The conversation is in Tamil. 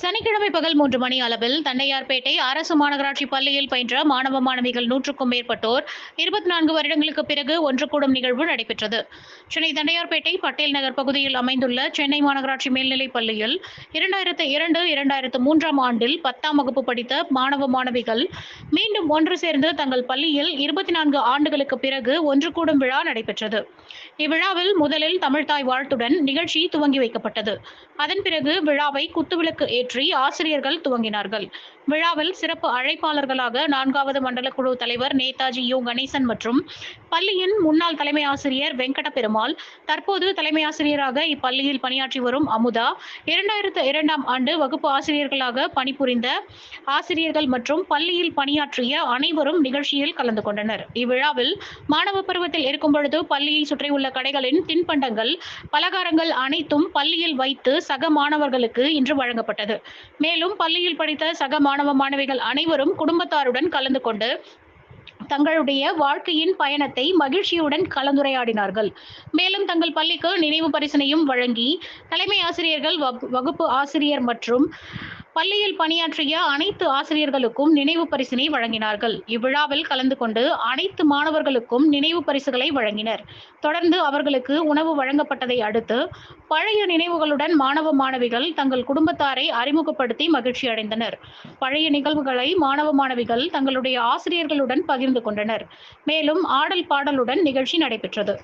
சனிக்கிழமை பகல் மூன்று மணி அளவில் தண்டையார்பேட்டை அரசு மாநகராட்சி பள்ளியில் பயின்ற மாணவ மாணவிகள் நூற்றுக்கும் மேற்பட்டோர் இருபத்தி நான்கு வருடங்களுக்கு பிறகு ஒன்று கூடும் நிகழ்வு நடைபெற்றது. சென்னை தண்டையார்பேட்டை பட்டேல் நகர் பகுதியில் அமைந்துள்ள சென்னை மாநகராட்சி மேல்நிலைப் பள்ளியில் இரண்டாயிரத்து இரண்டு இரண்டாயிரத்து மூன்றாம் ஆண்டில் பத்தாம் வகுப்பு படித்த மாணவ மாணவிகள் மீண்டும் ஒன்று சேர்ந்து தங்கள் பள்ளியில் இருபத்தி நான்கு ஆண்டுகளுக்கு பிறகு ஒன்று கூடும் விழா நடைபெற்றது. இவ்விழாவில் முதலில் தமிழ்தாய் வாழ்த்துடன் நிகழ்ச்சி துவங்கி வைக்கப்பட்டது. அதன் பிறகு விழாவை குத்துவிளக்கு ஏற்றி ஆசிரியர்கள் துவங்கினார்கள். விழாவில் சிறப்பு அழைப்பாளர்களாக நான்காவது மண்டல குழு தலைவர் நேதாஜி யு. கணேசன் மற்றும் பள்ளியின் முன்னாள் தலைமை ஆசிரியர் வெங்கட பெருமாள் தற்போது தலைமை ஆசிரியராக இப்பள்ளியில் பணியாற்றி வரும் அமுதா இரண்டாயிரத்து இரண்டாம் ஆண்டு வகுப்பு ஆசிரியர்களாக பணிபுரிந்த ஆசிரியர்கள் மற்றும் பள்ளியில் பணியாற்றிய அனைவரும் நிகழ்ச்சியில் கலந்து கொண்டனர். இவ்விழாவில் மாணவ பருவத்தில் இருக்கும் பொழுது பள்ளியை சுற்றியுள்ள கடைகளின் தின்பண்டங்கள் பலகாரங்கள் அனைத்தும் பள்ளியில் வைத்து சக மாணவர்களுக்கு இன்று வழங்கப்பட்டது. மேலும் பள்ளியில் படித்த சக மாணவ மாணவிகள் அனைவரும் குடும்பத்தாருடன் கலந்து கொண்டு தங்களுடைய வாழ்க்கையின் பயணத்தை மகிழ்ச்சியுடன் கலந்துரையாடினார்கள். மேலும் தங்கள் பள்ளிக்கு நினைவு பரிசனையும் வழங்கி தலைமை ஆசிரியர்கள் வகு- வகுப்பு ஆசிரியர் மற்றும் பள்ளியில் பணியாற்றிய அனைத்து ஆசிரியர்களுக்கும் நினைவு பரிசினை வழங்கினார்கள். இவ்விழாவில் கலந்து கொண்டு அனைத்து மாணவர்களுக்கும் நினைவு பரிசுகளை வழங்கினர். தொடர்ந்து அவர்களுக்கு உணவு வழங்கப்பட்டதை அடுத்து பழைய நினைவுகளுடன் மாணவ மாணவிகள் தங்கள் குடும்பத்தாரை அறிமுகப்படுத்தி மகிழ்ச்சி அடைந்தனர். பழைய நிகழ்வுகளை மாணவ மாணவிகள் தங்களுடைய ஆசிரியர்களுடன் பகிர்ந்து கொண்டனர். மேலும் ஆடல் பாடலுடன் நிகழ்ச்சி நடைபெற்றது.